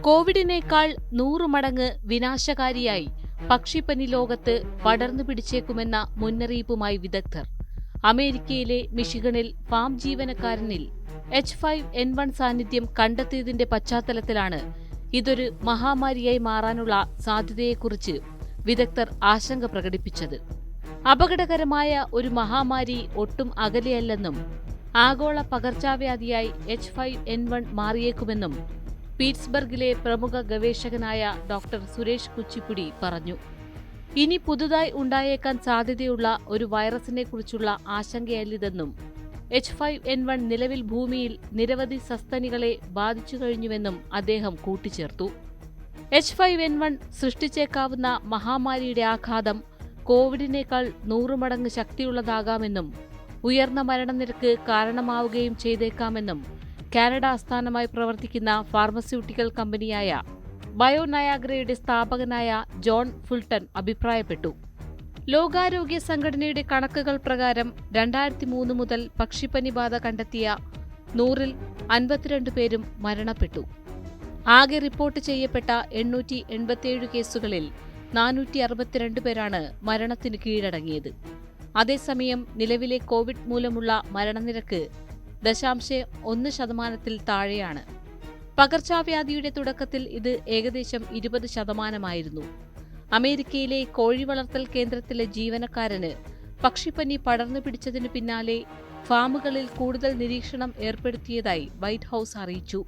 കോവിഡിനേക്കാൾ നൂറു മടങ്ങ് വിനാശകാരിയായി പക്ഷിപ്പനി ലോകത്ത് പടർന്നു പിടിച്ചേക്കുമെന്ന മുന്നറിയിപ്പുമായി വിദഗ്ധർ. അമേരിക്കയിലെ മിഷിഗണിൽ ഫാം ജീവനക്കാരനിൽ എച്ച് ഫൈവ് എൻ വൺ സാന്നിധ്യം കണ്ടെത്തിയതിന്റെ പശ്ചാത്തലത്തിലാണ് ഇതൊരു മഹാമാരിയായി മാറാനുള്ള സാധ്യതയെക്കുറിച്ച് വിദഗ്ധർ ആശങ്ക പ്രകടിപ്പിച്ചത്. അപകടകരമായ ഒരു മഹാമാരി ഒട്ടും അകലെയല്ലെന്നും ആഗോള പകർച്ചവ്യാധിയായി എച്ച് ഫൈവ് എൻ വൺ മാറിയേക്കുമെന്നും പീറ്റ്സ്ബർഗിലെ പ്രമുഖ ഗവേഷകനായ ഡോക്ടർ സുരേഷ് കുച്ചിപ്പുടി പറഞ്ഞു. ഇനി പുതുതായി ഉണ്ടായേക്കാൻ സാധ്യതയുള്ള ഒരു വൈറസിനെക്കുറിച്ചുള്ള ആശങ്കയല്ലിതെന്നും എച്ച് ഫൈവ് എൻ വൺ നിലവിൽ ഭൂമിയിൽ നിരവധി സസ്തനികളെ ബാധിച്ചു കഴിഞ്ഞുവെന്നും അദ്ദേഹം കൂട്ടിച്ചേർത്തു. എച്ച് ഫൈവ് എൻ വൺ സൃഷ്ടിച്ചേക്കാവുന്ന മഹാമാരിയുടെ ആഘാതം കോവിഡിനേക്കാൾ നൂറ് മടങ്ങ് ശക്തിയുള്ളതാകാമെന്നും ഉയർന്ന മരണനിരക്ക് കാരണമാവുകയും ചെയ്തേക്കാമെന്നും കാനഡ ആസ്ഥാനമായി പ്രവർത്തിക്കുന്ന ഫാർമസ്യൂട്ടിക്കൽ കമ്പനിയായ ബയോനയാഗ്രയുടെ സ്ഥാപകനായ ജോൺ ഫുൾട്ടൺ അഭിപ്രായപ്പെട്ടു. ലോകാരോഗ്യ സംഘടനയുടെ കണക്കുകൾ പ്രകാരം രണ്ടായിരത്തി മൂന്ന് മുതൽ പക്ഷിപ്പനി ബാധ കണ്ടെത്തിയ നൂറിൽ അൻപത്തിരണ്ട് പേരും മരണപ്പെട്ടു. ആകെ റിപ്പോർട്ട് ചെയ്യപ്പെട്ട എണ്ണൂറ്റി എൺപത്തിയേഴ് കേസുകളിൽ നാനൂറ്റി അറുപത്തിരണ്ട് പേരാണ് മരണത്തിന് കീഴടങ്ങിയത്. അതേസമയം നിലവിലെ കോവിഡ് മൂലമുള്ള മരണനിരക്ക് ദശാംശം ഒന്ന് ശതമാനത്തിൽ താഴെയാണ്. പകർച്ചവ്യാധിയുടെ തുടക്കത്തിൽ ഇത് ഏകദേശം ഇരുപത് ശതമാനമായിരുന്നു. അമേരിക്കയിലെ കോഴി വളർത്തൽ കേന്ദ്രത്തിലെ ജീവനക്കാരന് പക്ഷിപ്പനി പടർന്നു പിടിച്ചതിനു പിന്നാലെ ഫാമുകളിൽ കൂടുതൽ നിരീക്ഷണം ഏർപ്പെടുത്തിയതായി വൈറ്റ് ഹൌസ് അറിയിച്ചു.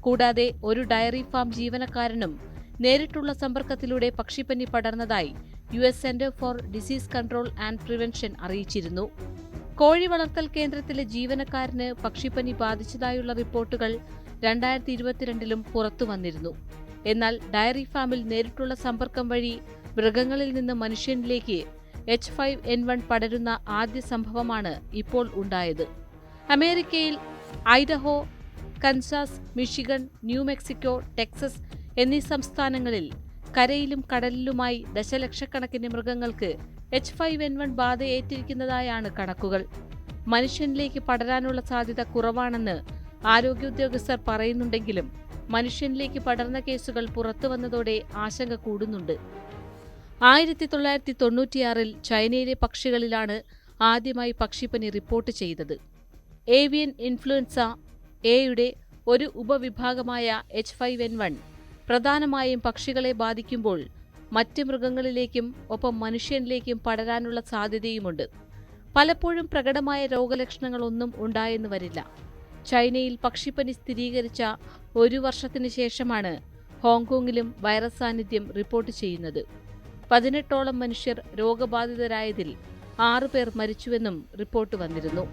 കൂടാതെ ഒരു ഡയറി ഫാം ജീവനക്കാരനും നേരിട്ടുള്ള സമ്പർക്കത്തിലൂടെ പക്ഷിപ്പനി പടർന്നതായി U S centre for disease control and prevention അറിയിച്ചിരുന്നു. കോഴി വളർത്തൽ കേന്ദ്രത്തിലെ ജീവനക്കാരന് പക്ഷിപ്പനി ബാധിച്ചതായുള്ള റിപ്പോർട്ടുകൾ രണ്ടായിരത്തി ഇരുപത്തിരണ്ടിലും പുറത്തു വന്നിരുന്നു. എന്നാൽ ഡയറി ഫാമിൽ നേരിട്ടുള്ള സമ്പർക്കം വഴി മൃഗങ്ങളിൽ നിന്ന് മനുഷ്യനിലേക്ക് എച്ച് ഫൈവ് എൻ വൺ പടരുന്ന ആദ്യ സംഭവമാണ് ഇപ്പോൾ ഉണ്ടായത്. അമേരിക്കയിൽ Idaho Kansas Michigan New Mexico Texas എന്നീ സംസ്ഥാനങ്ങളിൽ കരയിലും കടലിലുമായി ദശലക്ഷക്കണക്കിന് മൃഗങ്ങൾക്ക് എച്ച് ഫൈവ് എൻ വൺ ബാധയേറ്റിരിക്കുന്നതായാണ് കണക്കുകൾ. മനുഷ്യനിലേക്ക് പടരാനുള്ള സാധ്യത കുറവാണെന്ന് ആരോഗ്യ ഉദ്യോഗസ്ഥർ പറയുന്നുണ്ടെങ്കിലും മനുഷ്യനിലേക്ക് പടർന്ന കേസുകൾ പുറത്തു വന്നതോടെ ആശങ്ക കൂടുന്നുണ്ട്. ആയിരത്തി തൊള്ളായിരത്തി തൊണ്ണൂറ്റിയാറിൽ ചൈനയിലെ പക്ഷികളിലാണ് ആദ്യമായി പക്ഷിപ്പനി റിപ്പോർട്ട് ചെയ്തത്. ഏവിയൻ ഇൻഫ്ലുവൻസ എയുടെ ഒരു ഉപവിഭാഗമായ എച്ച് ഫൈവ് എൻ വൺ പ്രധാനമായും പക്ഷികളെ ബാധിക്കുമ്പോൾ മറ്റ് മൃഗങ്ങളിലേക്കും ഒപ്പം മനുഷ്യനിലേക്കും പടരാനുള്ള സാധ്യതയുമുണ്ട്. പലപ്പോഴും പ്രകടമായ രോഗലക്ഷണങ്ങളൊന്നും ഉണ്ടായെന്ന് വരില്ല. ചൈനയിൽ പക്ഷിപ്പനി സ്ഥിരീകരിച്ച ഒരു വർഷത്തിന് ശേഷമാണ് ഹോങ്കോങ്ങിലും വൈറസ് സാന്നിധ്യം റിപ്പോർട്ട് ചെയ്യുന്നത്. പതിനെട്ടോളം മനുഷ്യർ രോഗബാധിതരായതിൽ ആറുപേർ മരിച്ചുവെന്നും റിപ്പോർട്ട് വന്നിരുന്നു.